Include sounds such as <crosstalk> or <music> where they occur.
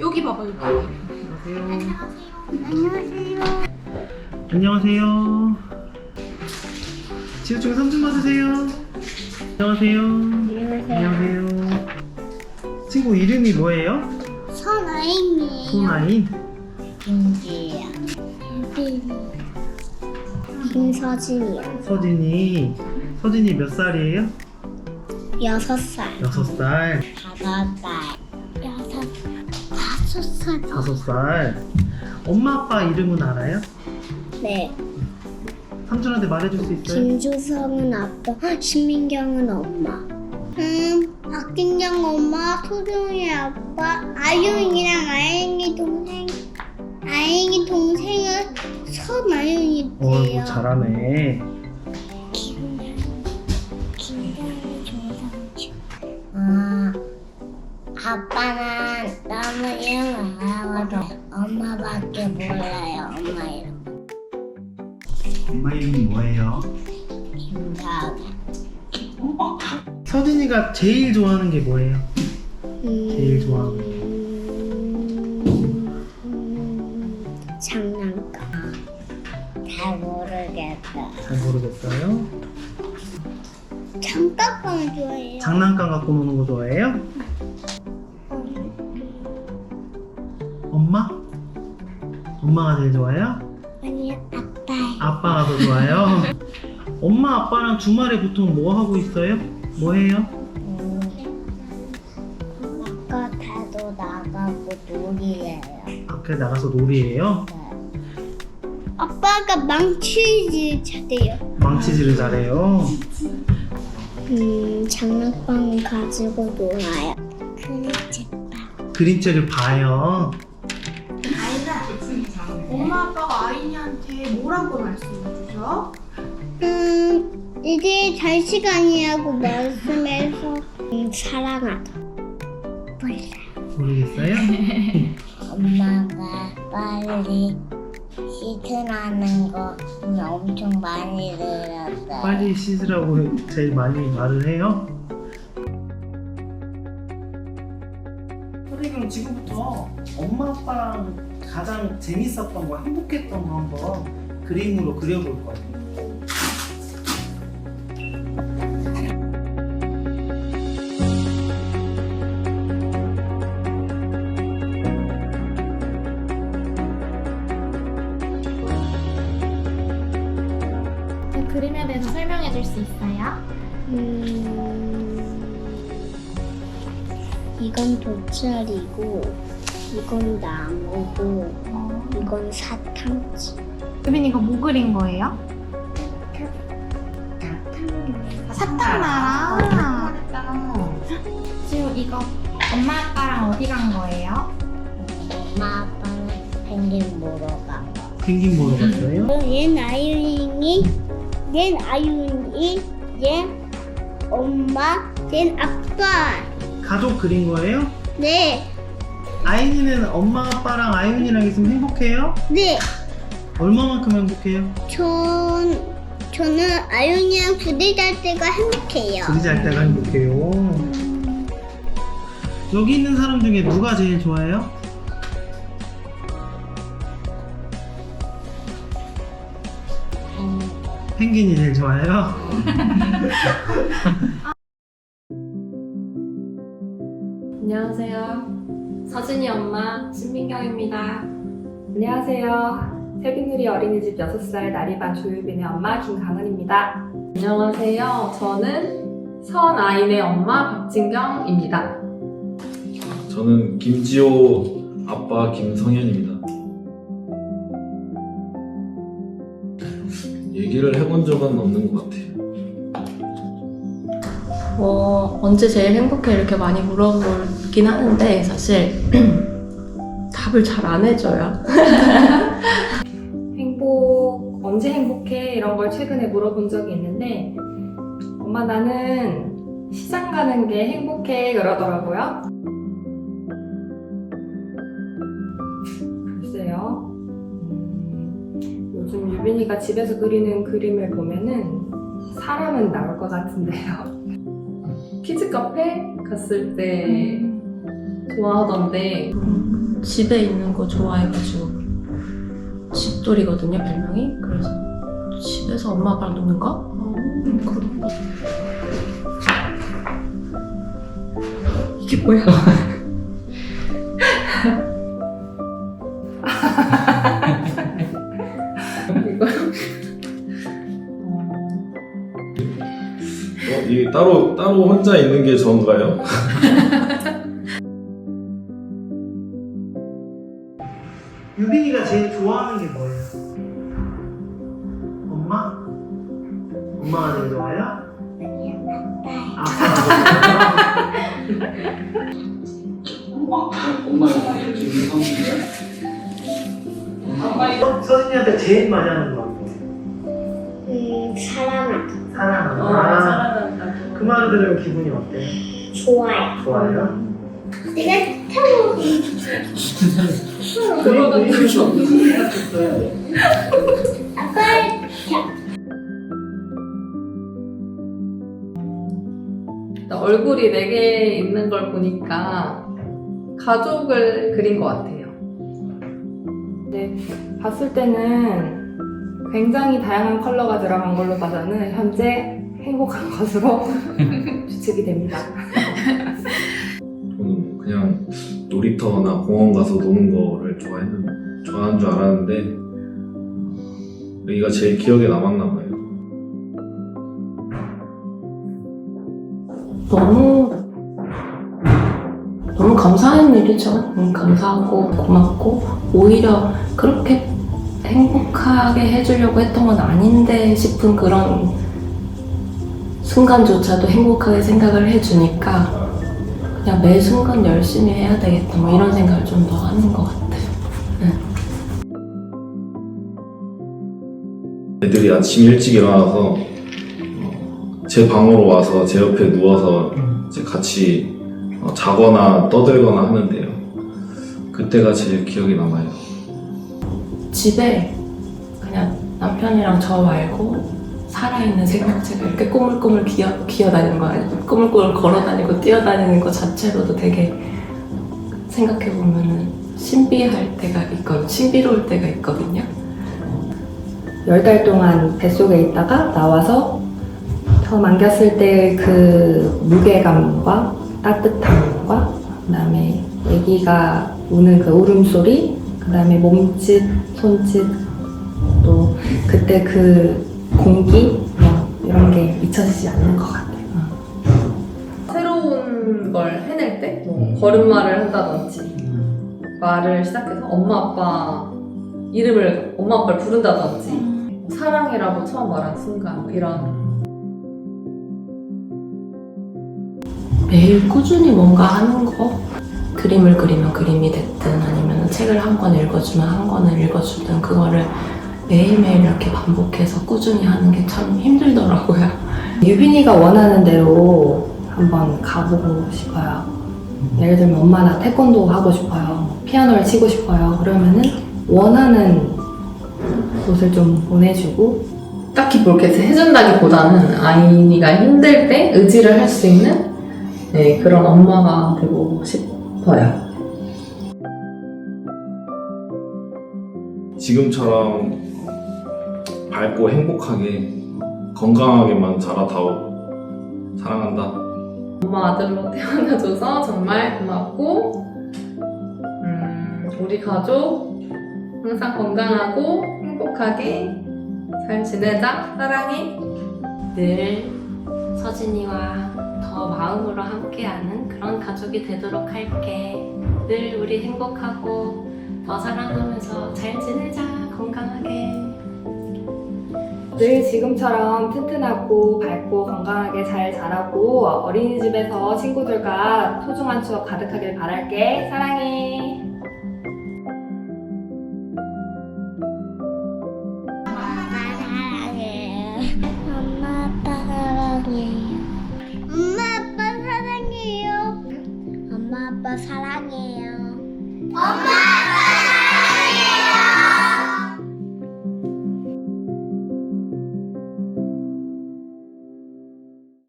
여기 봐봐 여기. 안녕하세요. 안녕하세요. 안녕하세요. 지우 중에 삼촌 받으세요. 안녕하세요. 안녕하세요. 친구 이름이 뭐예요? 선아인이에요. 손아인. 김지야. 김서진이요. 서진이. 서진이 몇 살이에요? 여섯 살. 여섯 살. 다섯 살. 다섯 살. 다섯 살. 엄마 아빠 이름은 알아요? 네. 삼촌한테 말해줄 수 있어요? 김주성은 아빠, 신민경은 엄마. 음, 박진경 엄마, 소정이 아빠, 아윤이랑 아영이 동생. 아영이 동생은 서나윤이에요. 어이구 잘하네. 엄마밖에 몰라요. 엄마 이름. 엄마 이름이 뭐예요? 김다은. 서진이가 제일 좋아하는 게 뭐예요? 음, 제일 좋아하는 음, 장난감. 잘 모르겠다. 잘 모르겠어요. 장난감을 좋아해요. 장난감 갖고 노는 거 좋아해요? 엄마? 엄마가 제일 좋아요? 아니, 아빠. 아빠가 더 좋아요? <laughs> 엄마 아빠랑 주말에 보통 뭐 하고 있어요? 뭐 해요? 바깥에도 나가고 놀이해요. 밖에 나가서 놀이해요? 아빠가 망치질 잘해요. 망치질을 잘해요? 음, 장난감 가지고 놀아요. 그림책방. 그림책을 봐요. 엄마 아빠가 아이니한테 뭐라고 말씀해 주죠? 음, 이제 잘 시간이라고 말씀해서 음, 사랑하다. 몰라. 모르겠어요? <laughs> 엄마가 빨리 씻으라는 거 엄청 많이 들었어요. 빨리 씻으라고 제일 많이 말을 해요? 선생님 지금부터 엄마 아빠랑 가장 재밌었던 거 행복했던 거 한번 그림으로 그려볼 거예요 그 그림에 대해서 설명해 줄 수 있어요? 음, 이건 돗자리고, 이건 나무고, 이건 사탕지. 유빈 이거 뭐 그린 거예요? 사탕나라. 지금 이거 엄마 아빠랑 어디 간 거예요? 엄마 아빠는 펭귄 보러 가. 펭귄 보러 갔어요? 얘 아윤이, 얘 아윤이, 얘 엄마, 얘 아빠. 가족 그린 거예요? 네, 아이니는 엄마 아빠랑 아이윤이랑 있으면 행복해요? 네. 얼마만큼 행복해요? 전 저는 아윤이랑 부딪할 때가 행복해요. 둘이 잘 때가 행복해요 여기 있는 사람 중에 누가 제일 좋아해요? 펭귄이 제일 좋아해요? <laughs> 안녕하세요. 서진이 엄마 신민경입니다. 안녕하세요. 세빈누리 어린이집 6살 나리반 조유빈의 엄마 김강은입니다. 안녕하세요. 저는 선아인의 엄마 박진경입니다. 저는 김지호 아빠 김성현입니다. 얘기를 해본 적은 없는 것 같아요. 뭐 언제 제일 행복해 이렇게 많이 물어 보긴 하는데 사실 <clears throat> 답을 잘 안 해줘요. <laughs> 행복 언제 행복해 이런 걸 최근에 물어본 적이 있는데 엄마 나는 시장 가는 게 행복해 그러더라고요. 글쎄요. 음, 요즘 유빈이가 집에서 그리는 그림을 보면은 사람은 나올 것 같은데요. <laughs> 키즈 카페 갔을 때 좋아하던데 집에 있는 거 좋아해가지고 집돌이거든요 별명이 그래서 집에서 엄마 아빠랑 노는 거? 어, 그런 거 이게 뭐야? 어, 이 따로 따로 혼자 있는 게 전가요? 좋아하는 게 뭐예요? 엄마? 엄마가 제일 좋아요? 아빠가 제일 좋아요? 서진이한테 제일 많이 하는 거 음, 사랑한다. 사랑하는 거. 아, 그 말을 들으면 기분이 어때? 좋아요. 좋아요? 내가 일단 얼굴이 네 개 있는 걸 보니까 가족을 그린 것 같아요. 근데 봤을 때는 굉장히 다양한 컬러가 들어간 걸로 봐서는 현재 행복한 것으로 추측이 됩니다. 그냥 놀이터나 공원 가서 노는 거를 좋아했는 좋아하는 줄 알았는데 여기가 제일 기억에 남았나 봐요. 너무 너무 감사한 일이죠. 음, 감사하고 고맙고 오히려 그렇게 행복하게 해주려고 했던 건 아닌데 싶은 그런 순간조차도 행복하게 생각을 해주니까 그냥 매 순간 열심히 해야 되겠다 뭐 이런 생각을 좀 더 하는 것 같아요. 애들이 아침 일찍 일어나서 어, 제 방으로 와서 제 옆에 누워서 이제 같이 어, 자거나 떠들거나 하는데요. 그때가 제일 기억이 남아요. 집에 그냥 남편이랑 저 말고 살아있는 생명체가 이렇게 꼬물꼬물 기어, 기어다니는 거 아니고 꼬물꼬물 걸어다니고 뛰어다니는 거 자체로도 되게 생각해보면은 신비할 때가 있거든요. 신비로울 때가 있거든요. 열 달 동안 뱃속에 있다가 나와서 처음 안겼을 때 그 무게감과 따뜻함과 그다음에 아기가 우는 그 울음소리 그다음에 몸짓, 손짓 또 그때 그 공기 뭐 이런 게 잊혀지지 않는 것 같아요. 새로운 걸 해낼 때, 뭐 걸음마를 한다든지 말을 시작해서 엄마 아빠 이름을 엄마 아빠를 부른다든지 사랑이라고 처음 말한 순간 뭐 이런. 매일 꾸준히 뭔가 하는 거? 그림을 그리면 그림이 됐든 아니면 책을 한 권 읽어주면 한 권을 읽어주든 그거를 매일매일 이렇게 반복해서 꾸준히 하는 게 참 힘들더라고요. 유빈이가 원하는 대로 한번 가보고 싶어요. 예를 들면 엄마 나 태권도 하고 싶어요. 피아노를 치고 싶어요. 그러면은 원하는 곳을 좀 보내주고 딱히 그렇게 해준다기보다는 아이가 힘들 때 의지를 할 수 있는 네, 그런 엄마가 되고 싶어요. 지금처럼 밝고 행복하게 건강하게만 자라다오. 사랑한다. 엄마 아들로 태어나줘서 정말 고맙고 음, 우리 가족 항상 건강하고 행복하게 잘 지내자 사랑해 늘 서진이와 더 마음으로 함께하는 그런 가족이 되도록 할게. 늘 우리 행복하고 더 사랑하면서 잘 늘 지금처럼 튼튼하고 밝고 건강하게 잘 자라고 어린이집에서 친구들과 소중한 추억 가득하길 바랄게 사랑해 엄마 사랑해.